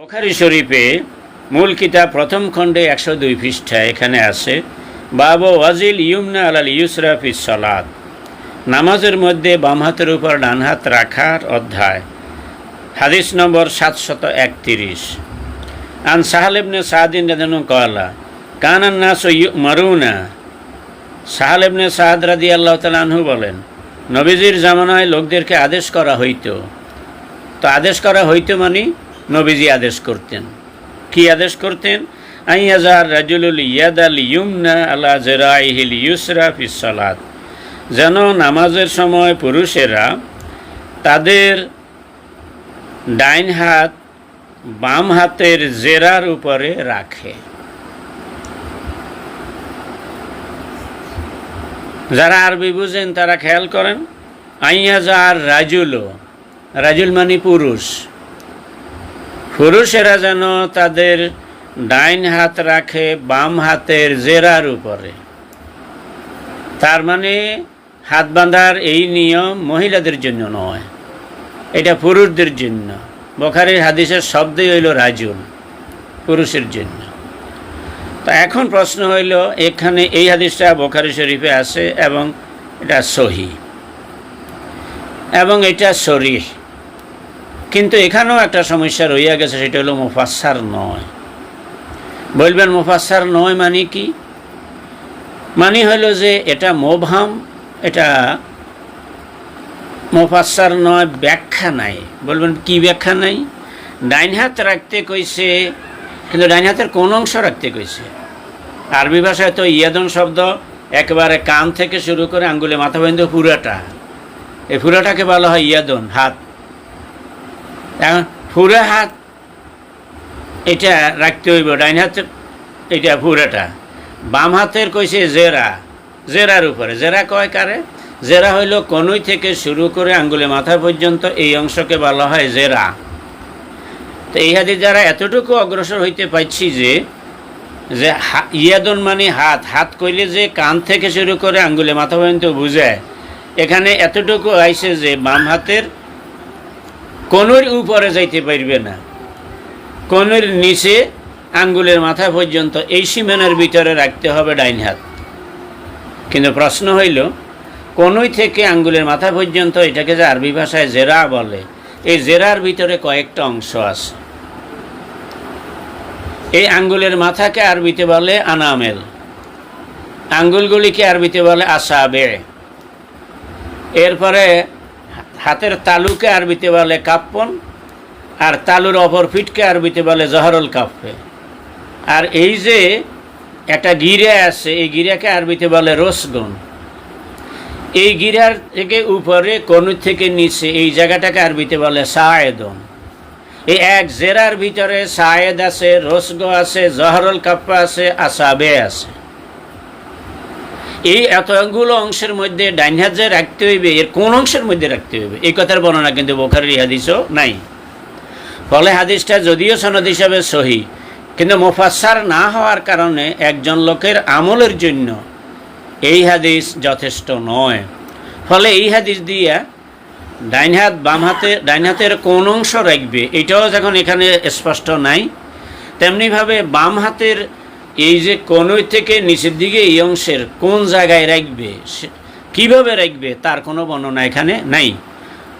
বোখারি শরীফে মূল কিতাব প্রথম খণ্ডে একশো দুই পৃষ্ঠা এখানে আছে, বাবা ওয়াজিল ইউমনা আলাল ইউসরাফি সলাদ নামাজের মধ্যে বাম হাতের উপর ডান হাত রাখার অধ্যায়, হাদিস নম্বর সাতশত একত্রিশ। আন সাহালেবনে সাহাদিন রাদানু কয়লা কানান নাস মারুনা সাহালেবনে সাহাদ রাদি আল্লাহ তালু বলেন, নবীজির জামানায় লোকদেরকে আদেশ করা হইতো তো আদেশ করা হইতো মানে নবীজি আদেশ করতেন। কি আদেশ করতেন? আইয়াজার রাজুলুল ইয়াদ আল ইউমনা আলা জেরাইহিল ইউসরা ফিসলাত যেন নামাজের সময় পুরুষেরা তাদের ডাইন হাত বাম হাতের জেরার উপরে রাখে। যারা আরবি বুঝেন, তারা খেয়াল করেন, আইয়াজার রাজুলও, রাজুল মানে পুরুষ। পুরুষেরা যেন তাদের ডাইন হাত রাখে, বাম হাতের জেরার উপরে। তার মানে হাত বাঁধার এই নিয়ম মহিলাদের জন্য নয়, এটা পুরুষদের জন্য। বখারির হাদিসের শব্দই হইল রাজুল, পুরুষের জন্য। তো এখন প্রশ্ন হইল, এখানে এই হাদিসটা বখারি শরীফে আছে এবং এটা সহি, এবং এটা শরীর কিন্তু এখানেও একটা সমস্যা রইয়া গেছে, সেটা হলো মুফাসার নয়। বলবেন মুফাসার নয় মানে কি? মানে হলো যে এটা মোভাম এটা মুফাসার নয় ব্যাখ্যা নাই। বলবেন কি ব্যাখ্যা নাই? ডাইন হাত রাখতে কইছে, কিন্তু ডাইন হাতের কোন অংশ রাখতে কইছে? আরবি ভাষায় তো ইয়াদন শব্দ একেবারে কান থেকে শুরু করে আঙ্গুলে মাথা পর্যন্ত পুরাটা। এই পুরাটাকে বলা হয় ইয়াদন, হাত। এখন পুরা হাত, এটা রাখতে হইব, ডাইন হাতের এটা পুরাটা বাম হাতের কইছে জেরা, জেরার উপরে। জেরা কয় কারে? জেরা হইল কনুই থেকে শুরু করে আঙ্গুলে মাথা পর্যন্ত এই অংশকে বলা হয় জেরা। তো এই হাতে যারা এতটুকু অগ্রসর হইতে পারছি যে যে ইয়াদন মানে হাত। হাত কইলে যে কান থেকে শুরু করে আঙ্গুলে মাথা পর্যন্ত বুঝায় এখানে এতটুকু আইছে যে বাম হাতের কোনোর উপরে যাইতে পারবে না। কোনোর নিচে আঙ্গুলের মাথা পর্যন্ত এই সীমানার ভিতরে রাখতে হবে ডাইন হাত। কিন্তু প্রশ্ন হইল কোনোই থেকে আঙ্গুলের মাথা পর্যন্ত এটাকে যে আরবি ভাষায় জেরা বলে, এই জেরার ভিতরে কয়েকটা অংশ আছে। এই আঙ্গুলের মাথাকে আরবিতে বলে আনামেল। আঙ্গুলগুলিকে আরবিতে বলে আসাবে। এরপরে হাতের তালুকে আরবিতে বলে কাপ্পন, আর তালুর অপর ফিটকে আরবিতে বলে জহরুল কাপ্পে আর এই যে একটা গিরে আছে, এই গিরাকে আরবিতে বলে রসগন। এই গিরার থেকে উপরে কনু থেকে নিচে, এই জায়গাটাকে আরবিতে বলে সায়েদন। এই এক জেরার ভিতরে সায়েদ আছে, রসগ আছে, জহরুল কাপ্পা আছে, আসাবে আছে। এই এতগুলো অংশের মধ্যে ডাইন হাত যে রাখতে হইবে, এর কোন অংশের মধ্যে রাখতে হইবে? এই কথার বর্ণনা কিন্তু বোখারি হাদিসও নাই। ফলে হাদিসটা যদিও সনদ হিসাবে সহি, কিন্তু মোফাসার না হওয়ার কারণে একজন লোকের আমলের জন্য এই হাদিস যথেষ্ট নয়। ফলে এই হাদিস দিয়া ডাইন হাত বাম হাতে, ডাইন হাতের কোন অংশ রাখবে, এটাও যখন এখানে স্পষ্ট নাই, তেমনিভাবে বাম হাতের এই যে কোনই থেকে নিচের দিকে এই অংশের কোন জায়গায় রাখবে কীভাবে রাখবে তার কোনো বর্ণনা এখানে নাই।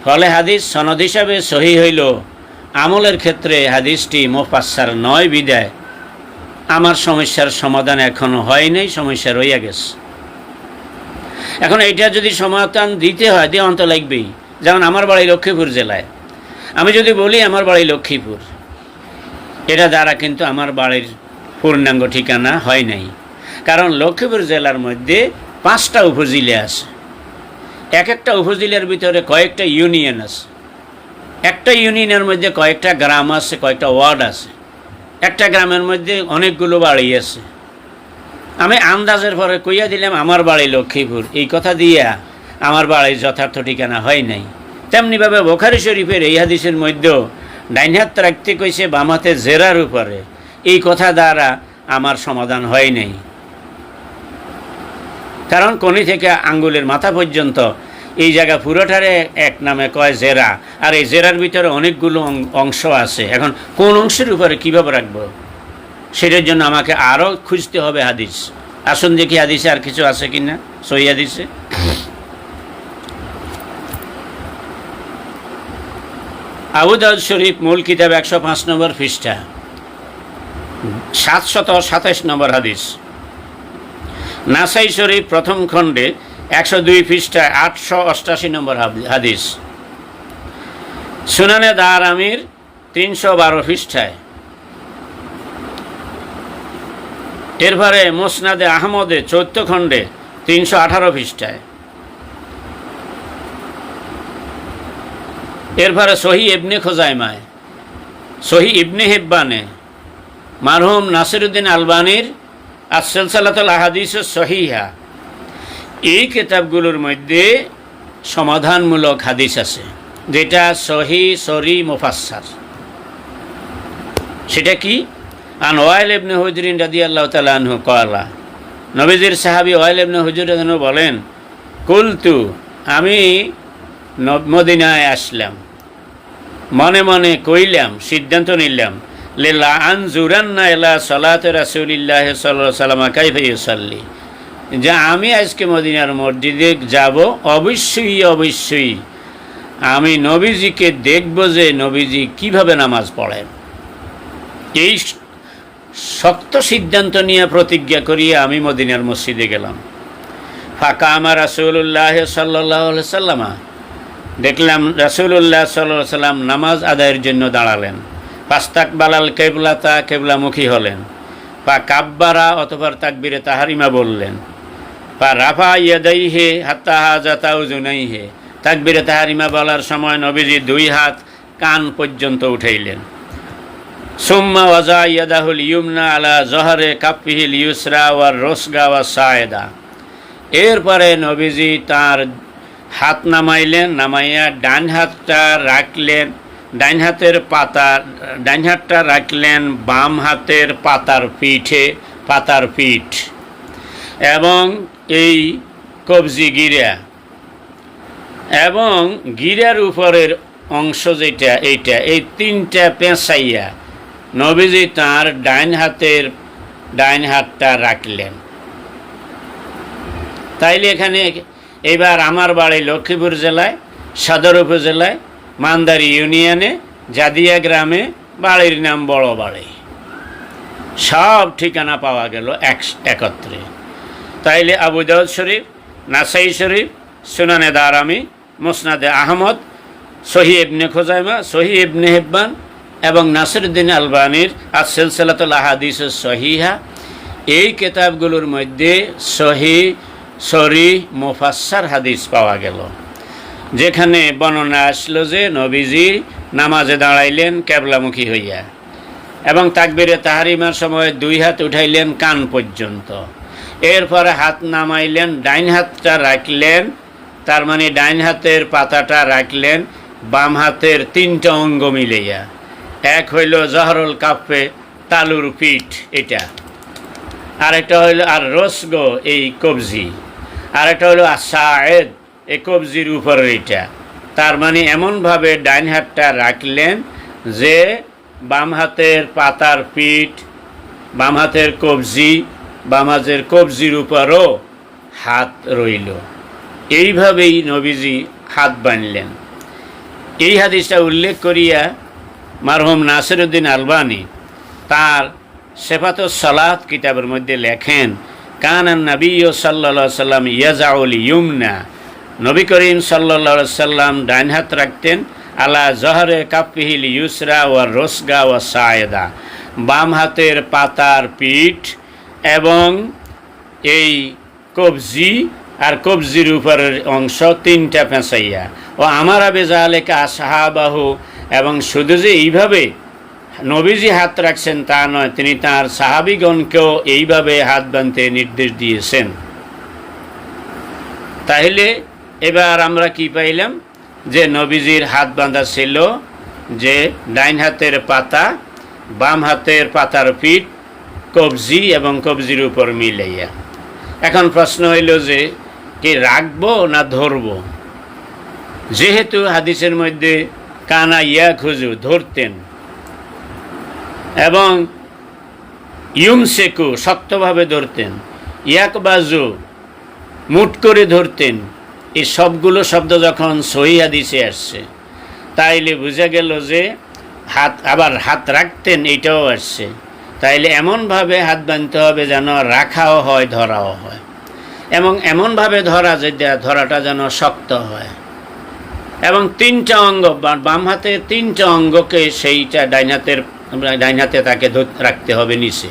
ফলে হাদিস সনদ হিসাবে সহি হইল, আমলের ক্ষেত্রে হাদিসটি মোফাসার নয় বিদায়। আমার সমস্যার সমাধান এখনও হয় নাই, সমস্যা রইয়া গেছে। এখন এইটা যদি সমাধান দিতে হয় দেওয়ান অন্ত লাগবেই। যেমন আমার বাড়ি লক্ষ্মীপুর জেলায়। আমি যদি বলি আমার বাড়ি লক্ষ্মীপুর, এটা দ্বারা কিন্তু আমার বাড়ির পূর্ণাঙ্গ ঠিকানা হয় নাই। কারণ লক্ষ্মীপুর জেলার মধ্যে পাঁচটা উপজেলা আছে। এক একটা উপজেলার ভিতরে কয়েকটা ইউনিয়ন আছে। একটা ইউনিয়নের মধ্যে কয়েকটা গ্রাম আছে, কয়েকটা ওয়ার্ড আছে। একটা গ্রামের মধ্যে অনেকগুলো বাড়ি আছে। আমি আন্দাজের পরে কইয়া দিলাম, আমার বাড়ি লক্ষ্মীপুর। এই কথা দিয়া আমার বাড়ির যথার্থ ঠিকানা হয় নাই। তেমনিভাবে বোখারি শরীফের এই হাদিসের মধ্যেও ডাইন হাত রাখতে কইছে বাম হাতে জেরার উপরে। এই কথা দ্বারা আমার সমাধান হয় নাই। কারণ কনি থেকে আঙ্গুলের মাথা পর্যন্ত এই জায়গা পুরোটারে এক নামে কয় জেরা। আর এই জেরার ভিতরে অনেকগুলো অংশ আছে। এখন কোন অংশের উপরে কীভাবে রাখব? সেটার জন্য আমাকে আরও খুঁজতে হবে হাদিস। আসুন দেখি হাদিসে আর কিছু আছে কি না সহি হাদিসে? আবু দাউদ শরীফ মূল কিতাব একশো পাঁচ নম্বর পৃষ্ঠা। সাতশত সাতাইশ নম্বর হাদিস। নাসাই শরীফ প্রথম খণ্ডে একশো দুই পৃষ্ঠায় আটশো অষ্টাশি নম্বর হাদিস। সুনানে দার আমির তিনশো বারো পৃষ্ঠায়। এরপরে মোসনাদে আহমদে চৌদ্দ খণ্ডে তিনশো আঠারো পৃষ্ঠায়। এরপরে সহি ইবনে খোজাইমায়, সহি ইবনে হেব্বানে মারহুম নাসিরুদ্দিন আলবানির আসলসালাতুল আহাদিস সহিহা। এই কিতাবগুলোর মধ্যে সমাধানমূলক হাদিস আছে, যেটা সহি, সরি মুফাসার সেটা কি? আন ওয়াইল ইবনে হুজরিন রাদি আল্লাহ তালু কয়লা নবীজির সাহাবি ওয়াইল ইবনে হুজুর বলেন, কুলতু, আমি মদিনায় আসলাম। মনে মনে কইলাম, সিদ্ধান্ত নিলাম লেলা আন জুরান্না এলা সলাত রাসুলিল্লাহ সাল্লাহ সাল্লামা কাইফে সাল্লি যে আমি আজকে মদিনার মসজিদে যাব, অবশ্যই অবশ্যই আমি নবীজিকে দেখব যে নবীজি কীভাবে নামাজ পড়েন। এই শক্ত সিদ্ধান্ত নিয়ে প্রতিজ্ঞা করিয়ে আমি মদিনার মসজিদে গেলাম। ফাঁকা আমার রাসুল্লাহ সাল্লাহ সাল্লামা দেখলাম রাসুল্লাহ সাল্লাহ সাল্লাম নামাজ আদায়ের জন্য দাঁড়ালেন। পাস্তাক বালাল কেবলাতা কেবলামুখী হলেন। পা কাব্বারা অথবা তাকবিরে তাহারিমা বললেন, পা রাফা ইয়াদাই হে হাত্তা হাজাতাও জুনাই হে তাকবিরে তাহারিমা বলার সময় নবীজি দুই হাত কান পর্যন্ত উঠাইলেন। সুম্মা ওয়াজা ইয়াদাহুল ইউমনা আলা জহরে কাপ্পিহিল ইউসরা ওয়ার রোসগা ওয়া সায়েদা। এরপরে নবীজি তার হাত নামাইলেন, নামাইয়া ডান হাতটা রাখলেন ডাইন হাতের পাতা ডাইন হাতটা রাখলেন বাম হাতের পাতার পিঠে, পাতার পিঠ। এবং এই কবজি গিরা। এবং গিরার উপরের অংশ যেটা, এইটা, এই তিনটা পেঁচাইয়া নবীজি তাঁর ডাইন হাতের ডাইন হাতটা রাখলেন। তাইলে এখানে এবার আমার বাড়ি লক্ষ্মীপুর জেলায়, সদর উপজেলায় মান্দারি ইউনিয়নে, জাদিয়া গ্রামে বাড়ির নাম বড় বাড়ি সব ঠিকানা পাওয়া গেল এক, একত্রে। তাইলে আবু দাউদ শরীফ, নাসাই শরীফ, সুনানে দারামি, মোসনাদে আহমদ, সহি ইবনে খোজাইমা, সহি ইবনে হেব্বান এবং নাসিরুদ্দিন আলবানির আর সিলসিলাতুল আহাদিস সহিহা। এই কেতাবগুলোর মধ্যে সহি, সরি মুফাসার হাদিস পাওয়া গেল। যেখানে বর্ণনা আসলো যে নবীজি নামাজে দাঁড়াইলেন ক্যাবলামুখী হইয়া এবং তাকবিরে তাহারিমার সময় দুই হাত উঠাইলেন কান পর্যন্ত। এরপরে হাত নামাইলেন, ডাইন হাতটা রাখলেন, তার মানে ডাইন হাতের পাতাটা রাখলেন, বাম হাতের তিনটা অঙ্গ মিলাইয়া। এক হইল জহরুল কাফে তালুর পিঠ এটা। আরেকটা হইল আর রসগো এই কবজি। আরেকটা হইল আসায়েদ এই কবজির উপরের এটা তার মানে এমনভাবে ডাইন হাতটা রাখলেন যে বাম হাতের পাতার পিঠ, বাম হাতের কবজি, বাম হাতের কবজির উপরও হাত রইল। এইভাবেই নবীজি হাত বানলেন। এই হাদিসটা উল্লেখ করিয়া মারহুম নাসিরুদ্দিন আলবানি তার সেফাত সালাত কিতাবের মধ্যে লেখেন, কানান নবী সাল্লা সাল্লাম ইয়াজাউল ইউমনা নবী করিম সাল্লা সাল্লাম ডাইন হাত রাখতেন, আলা জহরে কাপিহিল ইউসরা ওয়া রোসগা ওয়া সায়েদা। বাম হাতের পাতার পিঠ এবং এই কবজি আর কবজির উপরের অংশ তিনটা পেঁচাইয়া ও আমার বেজালেকা সাহাবাহু এবং শুধু যে এইভাবে নবীজি হাত রাখছেন তা নয়, তিনি তার সাহাবিগণকেও এইভাবে হাত বাঁধতে নির্দেশ দিয়েছেন। তাহলে এবার আমরা কি পাইলাম? যে নবীজির হাত বাঁধা ছিল, যে ডাইন হাতের পাতা, বাম হাতের পাতার পিঠ, কবজি এবং কবজির উপর মিলাইয়া। এখন প্রশ্ন হইল যে, কি রাখব না ধরবো? যেহেতু হাদিসের মধ্যে, কানা ইয়া খুঁজু ধরতেন। এবং ইউমসেকু, শক্তভাবে ধরতেন। ইয়াক বাজু মুট করে ধরতেন। এই সবগুলো শব্দ যখন সহি হাদিসে আসছে, তাইলে বোঝা গেল যে হাত, আবার হাত রাখতেন এটাও আসছে। তাইলে এমনভাবে হাত বাঁধতে হবে যেন রাখাও হয়, ধরাও হয়। এবং এমনভাবে ধরা যে ধরাটা যেন শক্ত হয়। এবং তিনটা অঙ্গ বাম হাতে তিনটা অঙ্গকে সেইটা ডাইন হাতের তাকে রাখতে হবে নিচে।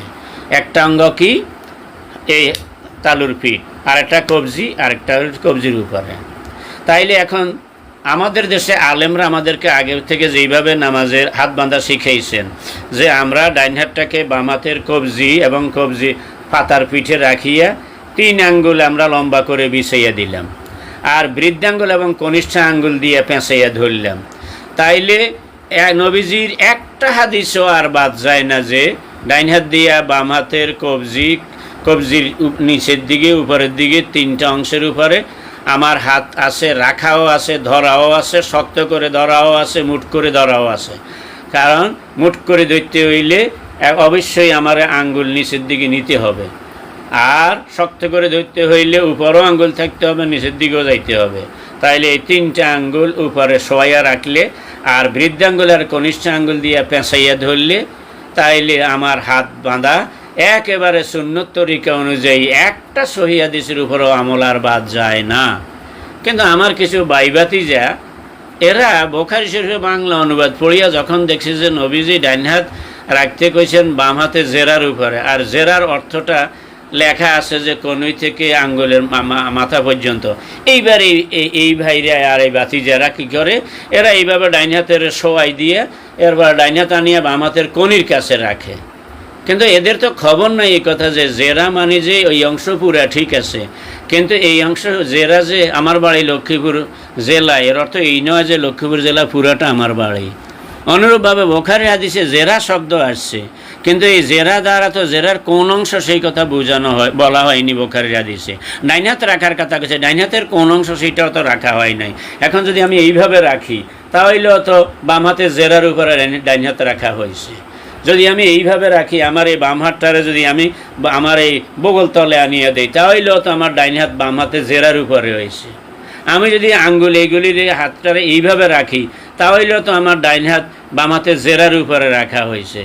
একটা অঙ্গ কি? এই তালুর পিঠ। আরেকটা কবজি, আরেকটা কবজির উপরে। তাইলে এখন আমাদের দেশে আলেমরা আমাদেরকে আগে থেকে যেইভাবে নামাজের হাত বাঁধা শিখাইছেন, যে আমরা ডাইন হাতটাকে বাম হাতের কবজি এবং কবজি পাতার পিঠে রাখিয়া তিন আঙ্গুল আমরা লম্বা করে বিছাইয়া দিলাম আর বৃদ্ধাঙ্গুল এবং কনিষ্ঠ আঙ্গুল দিয়ে পেঁচাইয়া ধরলাম। তাইলে নবীজির একটা হাদিসও আর বাদ যায় না যে ডাইন হাত দিয়া বাম হাতের কবজি কবজির নিচের দিকে, উপরের দিকে, তিনটা অংশের উপরে। আমার হাত আছে, রাখাও আছে, ধরাও আছে, শক্ত করে ধরাও আছে মুট করে ধরাও আছে। কারণ মুট করে ধরতে হইলে অবশ্যই আমার আঙ্গুল নিচের দিকে নিতে হবে। আর শক্ত করে ধরতে হইলে উপরও আঙ্গুল থাকতে হবে, নিচের দিকেও যাইতে হবে। তাইলে এই তিনটা আঙ্গুল উপরে শোয়াইয়া রাখলে, আর বৃদ্ধাঙ্গুল আর কনিষ্ঠ আঙ্গুল দিয়ে পেঁচাইয়া ধরলে, তাইলে আমার হাত বাঁধা একেবারে সুন্নত তরিকা অনুযায়ী একটা সহিয়াদিসের উপরও আমল আর বাদ যায় না। কিন্তু আমার কিছু বাইবাতি যা এরা বোখারি শরীফে বাংলা অনুবাদ পড়িয়া যখন দেখছে যে নবীজি ডাইন হাত রাখতে কইছেন, বাম হাতে জেরার উপরে, আর জেরার অর্থটা লেখা আছে যে কনুই থেকে আঙ্গুলের মাথা পর্যন্ত। এইবার এই, এই- ভাইরা আর এই বাতি যারা কী করে? এরা এইভাবে ডাইন হাতের শোয়াই দিয়ে, এরপর ডাইন হাত আনিয়ে বাম হাতের কনির কাছে রাখে। কিন্তু এদের তো খবর নাই এই কথা যে জেরা মানে যে ওই অংশ পুরা ঠিক আছে। কিন্তু এই অংশ জেরা যে আমার বাড়ি লক্ষ্মীপুর জেলা, এর অর্থ এই নয় যে লক্ষ্মীপুর জেলা পুরাটা আমার বাড়ি। অনুরূপভাবে বোখারি হাদিসে জেরা শব্দ আসছে, কিন্তু এই জেরা দ্বারা তো জেরার কোন অংশ সেই কথা বোঝানো হয়, বলা হয়নি বোখারি হাদিসে। ডাইনাত রাখার কথা কেছে ডাইনাতের কোন অংশ সেইটাও তো রাখা হয় নাই। এখন যদি আমি এইভাবে রাখি তাহলেও তো বাম হাতে জেরার উপরে ডাইন হাতে রাখা হয়েছে যদি আমি এইভাবে রাখি, আমার এই বাম হাতটারে যদি আমি আমার এই বগল তলে আনিয়ে দেই তাহলেও তো আমার ডাইন হাত বাম হাতে জেরার উপরে হয়েছে আমি যদি আঙ্গুল এইগুলি এই হাতটারে এইভাবে রাখি তাহলেও তো আমার ডাইন হাত বাম হাতে জেরার উপরে রাখা হয়েছে।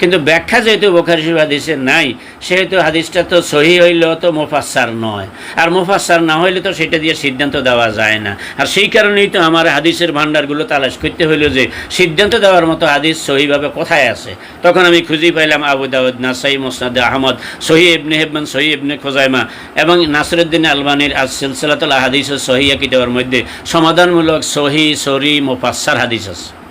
কিন্তু ব্যাখ্যা যেহেতু বোখারি হাদিসে নাই, সেহেতু হাদিসটা তো সহি হইলেও তো মোফাসার নয়। আর মোফাসার না হইলে তো সেটা দিয়ে সিদ্ধান্ত দেওয়া যায় না। আর সেই কারণেই তো আমার হাদিসের ভাণ্ডারগুলো তালাশ করতে হইল যে, সিদ্ধান্ত দেওয়ার মতো হাদিস সহিভাবে কোথায় আছে? তখন আমি খুঁজে পাইলাম আবু দাউদ, নাসাই, মোসনাদ, আহমদ, সহি ইবনে হেবমান সহি ইবনে খোজাইমা এবং নাসরুদ্দিন আলবানির আজ সিলসিলাতুল হাদিস সহিয়া কিতাবের মধ্যে সমাধানমূলক সহি, সরি মোফাসার হাদিস আছে।